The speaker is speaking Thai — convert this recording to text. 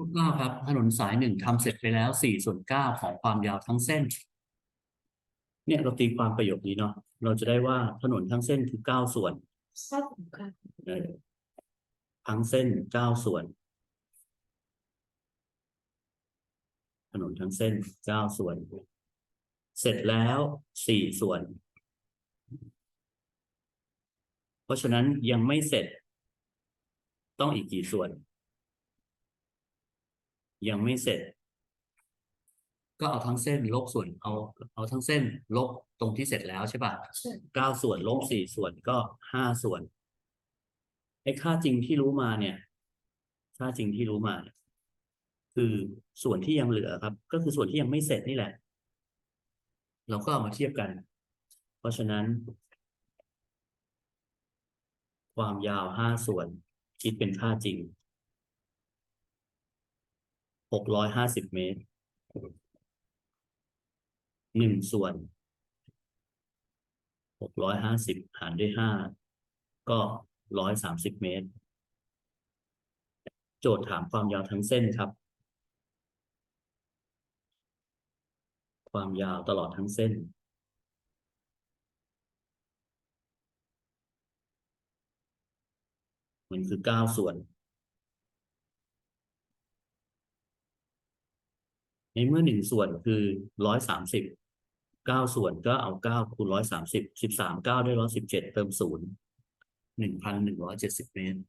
ข้อเก้าครับ ถนนสายหนึ่งทำเสร็จไปแล้วสี่ส่วนเก้าของความยาวทั้งเส้น เนี่ยเราตีความประโยคนี้เนาะเราจะได้ว่าถนนทั้งเส้นคือเก้าส่วนครับค่ะเออทั้งเส้นเก้าส่วน ถนนทั้งเส้นเก้าส่วน เสร็จแล้วสี่ส่วน เพราะฉะนั้นยังไม่เสร็จ ต้องอีกกี่ส่วน ยังไม่เสร็จ ก็เอาทั้งเส้นลบส่วนเอาเอาทั้งเส้นลบตรงที่เสร็จแล้วใช่ป่ะใช่เก้าส่วนลบสี่ส่วนก็ห้าส่วนไอ้ค่าจริงที่รู้มาเนี่ย ค่าจริงที่รู้มาเนี่ยคือส่วนที่ยังเหลือครับ ก็คือส่วนที่ยังไม่เสร็จนี่แหละ เราก็เอามาเทียบกัน เพราะฉะนั้น ความยาวห้าส่วนคิดเป็นค่าจริง หกร้อยห้าสิบเมตรหนึ่งส่วนหกร้อยห้าสิบหารด้วยห้าก็ร้อยสามสิบเมตร โจทย์ถามความยาวทั้งเส้นครับ ความยาวตลอดทั้งเส้น มันคือเก้าส่วน ในเมื่อหนึ่งส่วนคือร้อยสามสิบเก้าส่วนก็เอาเก้าคูณร้อยสามสิบสิบสามเก้าได้ร้อยสิบเจ็ดเติมศูนย์หนึ่งพันหนึ่งร้อยเจ็ดสิบเมตร